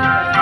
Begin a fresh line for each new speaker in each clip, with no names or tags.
நம்மை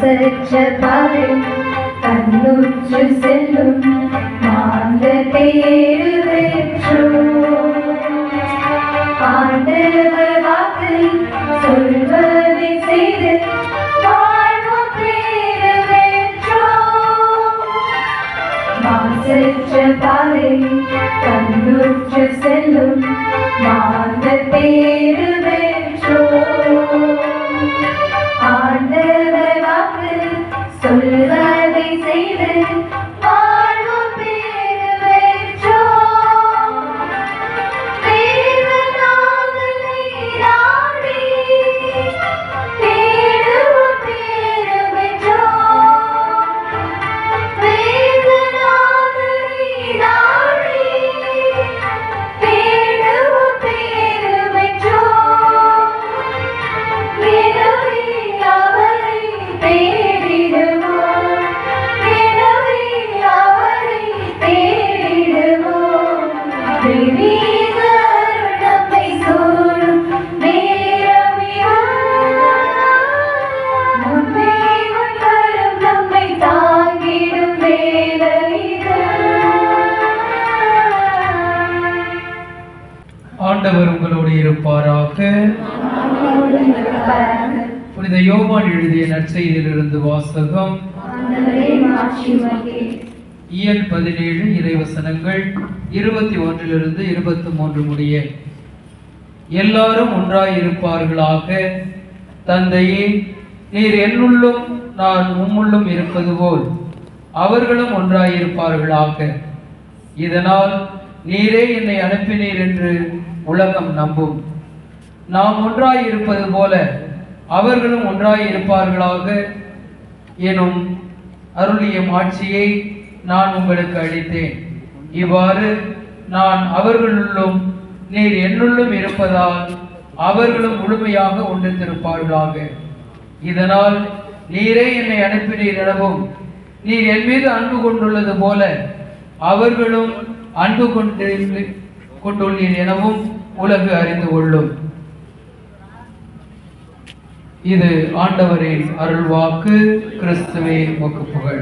மாசற்ற பாதை கண்ணுற்று செல்லும் மாந்த தேடு பெற்றோம் ஆண்டவர் வாக்கு சொல்வதை செய்து வாழ்வோம் பேறு பெற்றோம் மாசற்ற பாதை கண்ணுற்று செல்லும் மாந்த ஆண்டவர்
உங்களோடு இருப்பாராக. புனித யோவான் எழுதிய நற்செய்தியிலிருந்து வாசகம். இயல் பதினேழு இறைவசனங்கள். இருபத்தி ஒன்றிலிருந்து இருபத்தி மூன்று முடிய. எல்லாரும் ஒன்றாயிருப்பார்களாக. தந்தையே நீர் என்னுள்ளும் நான் உம்முள்ளும் இருப்பது போல் அவர்களும் ஒன்றாயிருப்பார்களாக. இதனால் நீரே என்னை அனுப்பினீர் என்று உலகம் நம்பும். நாம் ஒன்றாயிருப்பது போல அவர்களும் ஒன்றாயிருப்பார்களாக எனும் அருளிய மாட்சியை நான் உங்களுக்கு அளித்தேன். இவ்வாறு நான் அவர்களுள்ளும் நீர் என்னுள்ளும் இருப்பதால் அவர்களும் முழுமையாக ஒன்றித்திருப்பார்களாக. இதனால் நீரே என்னை அனுப்பினீர் எனவும் நீர் என் மீது அன்பு கொண்டுள்ளது போல அவர்களும் அன்பு கொண்டு கொண்டுள்ளீர் எனவும் உலகு அறிந்து கொள்ளும். இது ஆண்டவரின் அருள்வாக்கு கிறிஸ்துவே உமக்கு புகழ்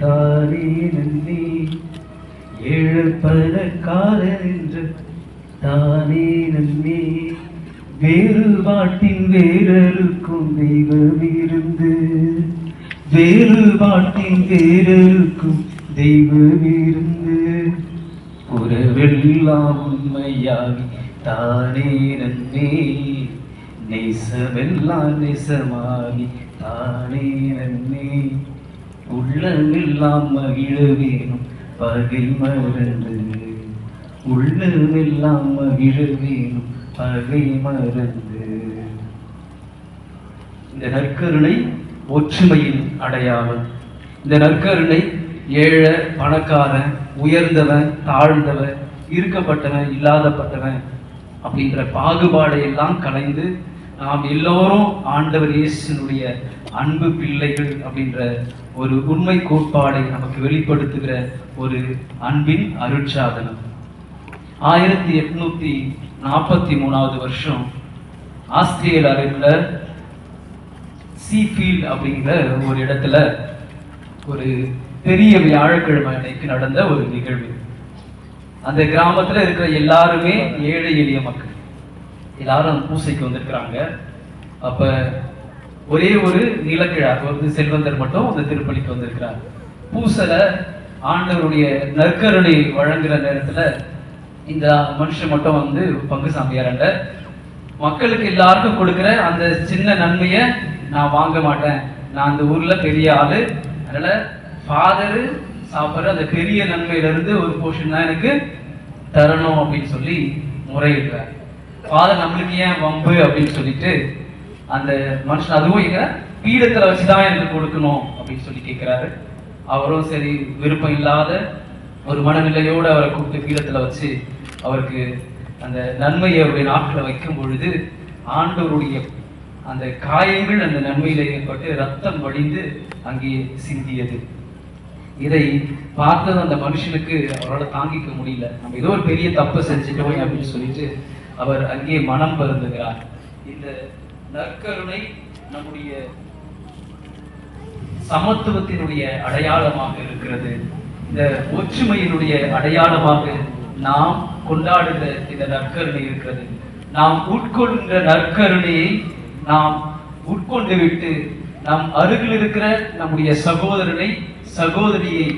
தானே நன்னி எழுப்பதற்காரர் என்று தானே நன்னி வேறுபாட்டின் வேறருக்கும் தெய்வம் இருந்து வேறுபாட்டின் வேறருக்கும் தெய்வம் இருந்து உறவெல்லாம் உண்மையாகி தானே நன்னே நேசமெல்லாம் நேசமாகி தானே நன்னே உள்ளமெல்லாம் மகிழ வேணும் பகை மறந்து உள்ளமெல்லாம் மகிழ வேணும் பகை மறந்து இந்த நற்கருணை ஒற்றுமையின் அடையாளம். இந்த நற்கருணை ஏழை பணக்காரன் உயர்ந்தவன் தாழ்ந்தவன் இருக்கப்பட்டவன் இல்லாதப்பட்டவன் அப்படின்ற பாகுபாடை எல்லாம் கலைந்து நாம் எல்லோரும் ஆண்டவர் இயேசுனுடைய அன்பு பிள்ளைகள் அப்படின்ற ஒரு உண்மை கோட்பாடை நமக்கு வெளிப்படுத்துகிற ஒரு அன்பின் அருட்சாதனம். ஆயிரத்தி எட்நூத்தி நாற்பத்தி மூணாவது வருஷம் ஆஸ்திரேலியாவில் இருக்கிற சீஃபீல்ட் அப்படிங்கிற ஒரு இடத்துல ஒரு பெரிய வியாழக்கிழமை அன்னைக்கு நடந்த ஒரு நிகழ்வு. அந்த கிராமத்துல இருக்கிற எல்லாருமே ஏழை எளிய மக்கள். எல்லாரும் அந்த பூசைக்கு வந்திருக்கிறாங்க. அப்ப ஒரே ஒரு நிலக்கிழார் வந்து செல்வந்தர் மட்டும் அந்த திருப்பலிக்கு வந்திருக்கிறார். பூசல ஆண்டவருடைய நற்கருணை வழங்குற நேரத்துல இந்த மனுஷன் மட்டும் வந்து பங்கு சாமியாரண்ட மக்களுக்கு எல்லாருக்கும் கொடுக்குற அந்த சின்ன நன்மையை நான் வாங்க மாட்டேன். நான் அந்த ஊர்ல பெரிய ஆளு. அதனால ஃபாதரு சாப்பிட்ற அந்த பெரிய நன்மையிலிருந்து ஒரு போர்ஷன் தான் எனக்கு தரணும் அப்படின்னு சொல்லி முறையிடுறார். ஃபாதர் நம்மளுக்கு ஏன் வம்பு அப்படின்னு சொல்லிட்டு அந்த மனுஷன் அதுவும் எங்க பீடத்துல வச்சுதான் எனக்கு கொடுக்கணும் அப்படின்னு சொல்லி கேட்கிறாரு அவரும் சரி விருப்பம் இல்லாத ஒரு மனநிலையோடு அவரை கூப்பிட்டு பீடத்துல வச்சு அவருக்கு அந்த நன்மையை அவருடைய நாட்டில் வைக்கும் பொழுது ஆண்டவருடைய அந்த காயங்கள் அந்த நன்மையில் ஏற்பட்டு ரத்தம் வடிந்து அங்கே சிந்தியது. இதை பார்த்தது அந்த மனுஷனுக்கு அவரால் தாங்கிக்க முடியல. நம்ம ஏதோ ஒரு பெரிய தப்பு செஞ்சுட்டோம் அப்படின்னு சொல்லிட்டு அவர் அங்கே மனம் வருந்துகிறார் இந்த நற்கருணை நம்முடைய சமத்துவத்தினுடைய அடையாளமாக இருக்கிறது. இந்த ஒற்றுமையினுடைய அடையாளமாக நாம் கொண்டாடுகிற இந்த நற்கருணை இருக்கிறது. நாம் உட்கொள்கின்ற நற்கருணையை நாம் உட்கொண்டு விட்டு நம் அருகில் இருக்கிற நம்முடைய சகோதரனை சகோதரியை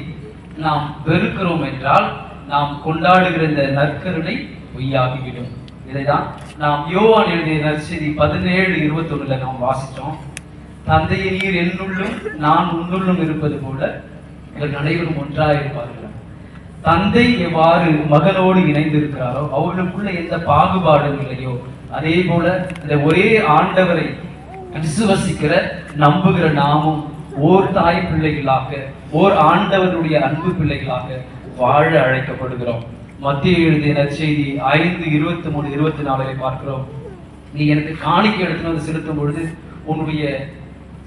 நாம் வெறுக்கிறோம் என்றால் நாம் கொண்டாடுகிற இந்த நற்கருணை பொய்யாகிவிடும். இதைதான் நாம் யோவான் எழுதிய நற்செய்தி பதினேழு இருபத்தொன்னுல நாம் வாசித்தோம். தந்தையை நீர் என்னுள்ளும் நான் உன்னுள்ளும் இருப்பது போல இவர்கள் அனைவரும் ஒன்றாக இருப்பார்கள். தந்தை எவ்வாறு மகனோடு இணைந்திருக்கிறாரோ அவளுக்குள்ள எந்த பாகுபாடும் இல்லையோ அதே போல இந்த ஒரே ஆண்டவரை விசுவசிக்கிற நம்புகிற நாமும் ஓர் தாய் பிள்ளைகளாக ஓர் ஆண்டவனுடைய அன்பு பிள்ளைகளாக வாழ அழைக்கப்படுகிறோம். மத்திய எழுதிய நற்செய்தி ஐந்து இருபத்தி மூணு இருபத்தி நாலுல பார்க்கிறோம். நீ எனக்கு காணிக்கை எடுத்துன்னு வந்து செலுத்தும் பொழுது உன்னுடைய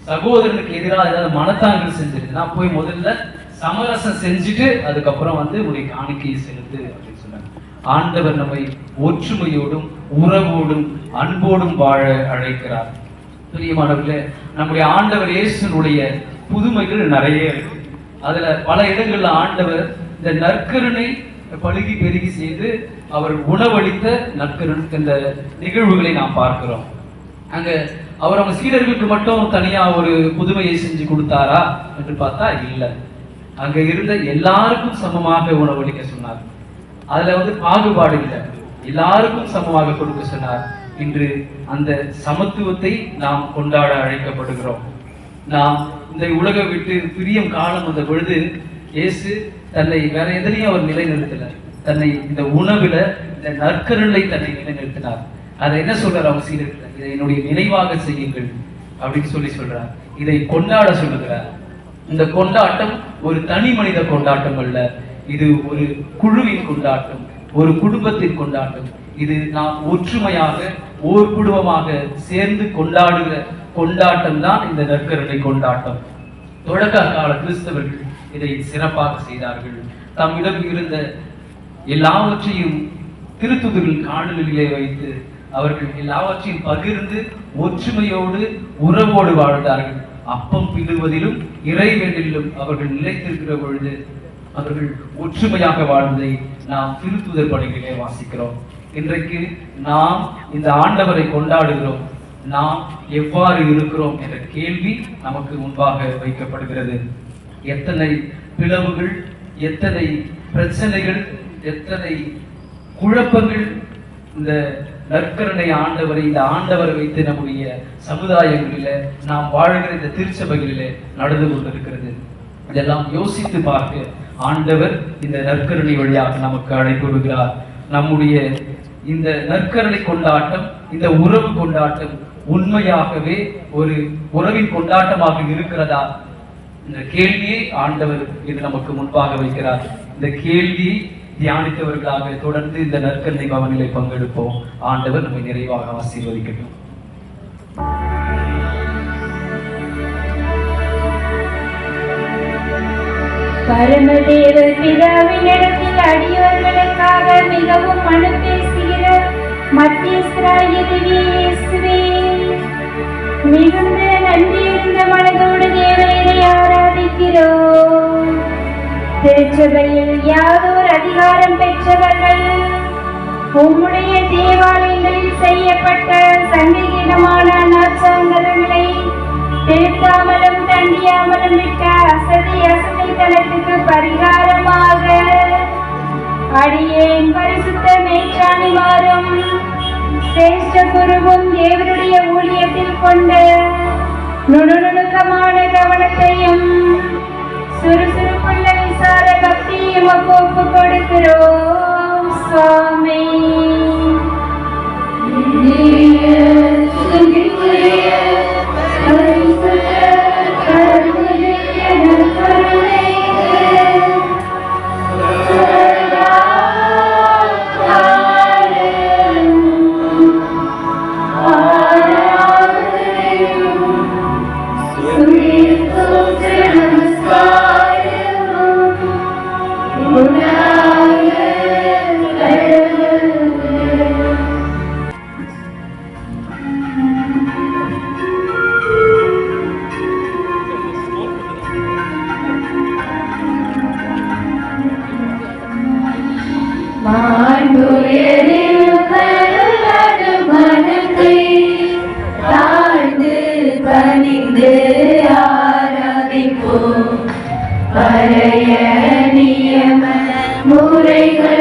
சகோதரனுக்கு எதிராக ஏதாவது மனத்தாங்கல் நான் போய் முதல்ல சமரசம் செஞ்சுட்டு அதுக்கப்புறம் வந்து உன்னுடைய காணிக்கையை செலுத்து அப்படின்னு சொன்னாங்க. ஆண்டவர் நம்மை ஒற்றுமையோடும் உறவோடும் அன்போடும் வாழ அழைக்கிறார். பிரியமானவர்களே நம்முடைய ஆண்டவர் இயேசுனுடைய புதுமைகள் நிறைய இருக்கு. அதுல பல இடங்கள்ல ஆண்டவர் இந்த நற்கருணை பழுகி பெருகி செய்து அவர் உணவளித்த நற்கருண் இந்த நிகழ்வுகளை நாம் பார்க்கிறோம். அங்க அவர் அவங்க சீடர்களுக்கு மட்டும் தனியா ஒரு புதுமையை செஞ்சு கொடுத்தாரா என்று பார்த்தா இல்லை. அங்க இருந்த எல்லாருக்கும் சமமாக உணவளிக்க சொன்னார். அதுல வந்து பாகுபாடு இல்லை. எல்லாருக்கும் சமமாக கொடுக்க சொன்னார். இன்று அந்த சமத்துவத்தை நாம் கொண்டாட அழைக்கப்படுகிறோம். நாம் இந்த உலக விட்டு பிரியும் காலம் வந்த பொழுது இயேசு தன்னை வேற எதிலையும் அவர் நிலைநிறுத்தல. தன்னை இந்த உணவுல இந்த நற்கருளை தன்னை நிலைநிறுத்தினார். அதை என்ன சொல்றார் அவங்க சீரர்கள் இதை என்னுடைய நினைவாக செய்யுங்கள் அப்படின்னு சொல்லி சொல்றார். இதை கொண்டாட சொல்லுகிறார். இந்த கொண்டாட்டம் ஒரு தனி மனித கொண்டாட்டம் அல்ல. இது ஒரு குழுவின் கொண்டாட்டம் ஒரு குடும்பத்தின் கொண்டாட்டம். இது நாம் ஒற்றுமையாக ஓர் குடும்பமாக சேர்ந்து கொண்டாடுகிற கொண்டாட்டம் தான் இந்த நற்கருணை கொண்டாட்டம். தொடக்க கால கிறிஸ்தவர்கள் இதை சிறப்பாக செய்தார்கள். தம்மிடம் இருந்த எல்லாவற்றையும் திருத்துதர்கள் காணலிலே வைத்து அவர்கள் எல்லாவற்றையும் பகிர்ந்து ஒற்றுமையோடு உறவோடு வாழ்ந்தார்கள். அப்பம் பிடுவதிலும் இறைவேண்டலிலும் அவர்கள் நிலைத்திருக்கிற பொழுது அவர்கள் ஒற்றுமையாக வாழ்ந்ததை நாம் திருத்துதர் பணிகளே வாசிக்கிறோம். இன்றைக்கு நாம் இந்த ஆண்டவரை கொண்டாடுகிறோம். நாம் எவ்வாறு இருக்கிறோம் என்ற கேள்வி நமக்கு முன்பாக வைக்கப்படுகிறது. எத்தனை பிளவுகள் எத்தனை பிரச்சனைகள் எத்தனை குழப்பங்கள் இந்த நற்கருணை ஆண்டவரை இந்த ஆண்டவரை வைத்து நம்முடைய சமுதாயங்களில நாம் வாழ்கிற இந்த திருச்சபைகளிலே நடந்து கொண்டிருக்கிறது. இதெல்லாம் யோசித்து பார்க்க ஆண்டவர் இந்த நற்கருணை வழியாக நமக்கு அழைப்பு விடுகிறார். நம்முடைய இந்த நற்கருணை கொண்டாட்டம் இந்த உறவு கொண்டாட்டம் உண்மையாகவே ஒரு உறவின் கொண்டாட்டமாக இருக்கிறதா? இந்த கேள்வியை ஆண்டவர் இது நமக்கு முன்பாக வைக்கிறார். இந்த கேள்வியை தியானித்தவர்களாக தொடர்ந்து இந்த நற்கருணை பவனிலை பங்கெடுப்போம். ஆண்டவர் நம்மை நிறைவாக ஆசீர்வதிக்கட்டும்.
பரமதேவ பிதாவின்
இடத்தில் அடியவர்களுக்காக மிகவும் மனு பேசி மத்தியஸ்தராகிய மிகுந்த நன்றியிருந்த மனதோடு தேவனை ஆராதிக்கிறோம். திருச்சபையில் யாதோர் அதிகாரம் பெற்றவர்கள் உம்முடைய தேவாலயங்களில் செய்யப்பட்ட சங்கீதமான நாச்சாங்கரங்களை திருத்தாமலும் தண்டியாமலும் விட்ட அசதி அசதி தனத்துக்கு பரிகாரமாக அடியேன் பரிசுத்த மேற்றாணிமாரும் சிரேஷ்ட குருவும் தேவனுடைய ஊழியத்தில் கொண்ட நுணுநுணுக்கமான கவனத்தையும் சுறுசுறுப்புள்ள
பழைய நியம முறைகள்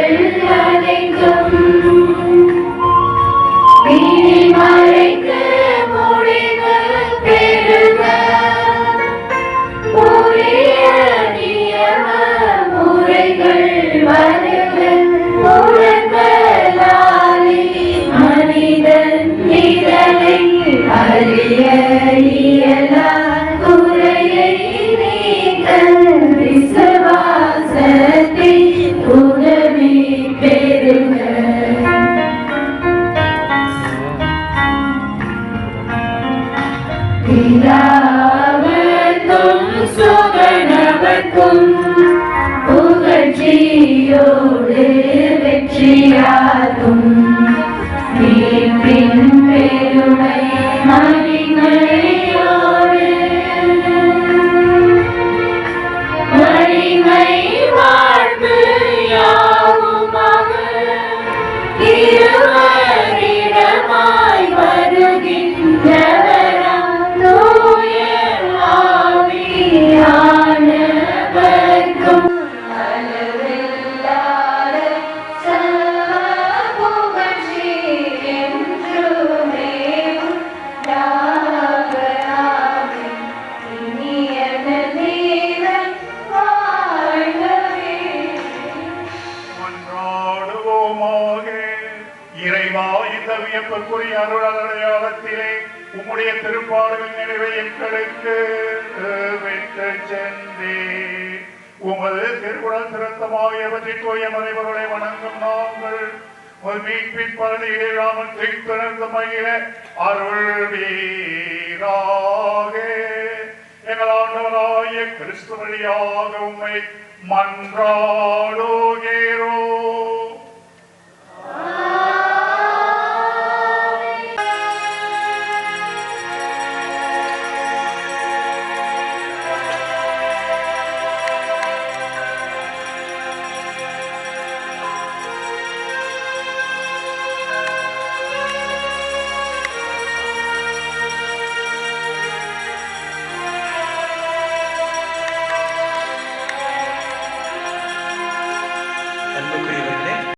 நிறைவை எங்களுக்கு விட்டு சென்றே. உமது திருக்குறள் திருத்தமாகியவற்றை தூய மறைவர்களை வணங்கும் நாங்கள் மீட்பின் பலனை இழாமல் திரித்துணர்ந்து மகிழ அருள் வீராக. எங்கள் ஆண்டவராகிய கிறிஸ்து வழியாக உம்மை மன்றாடுகிறோம்.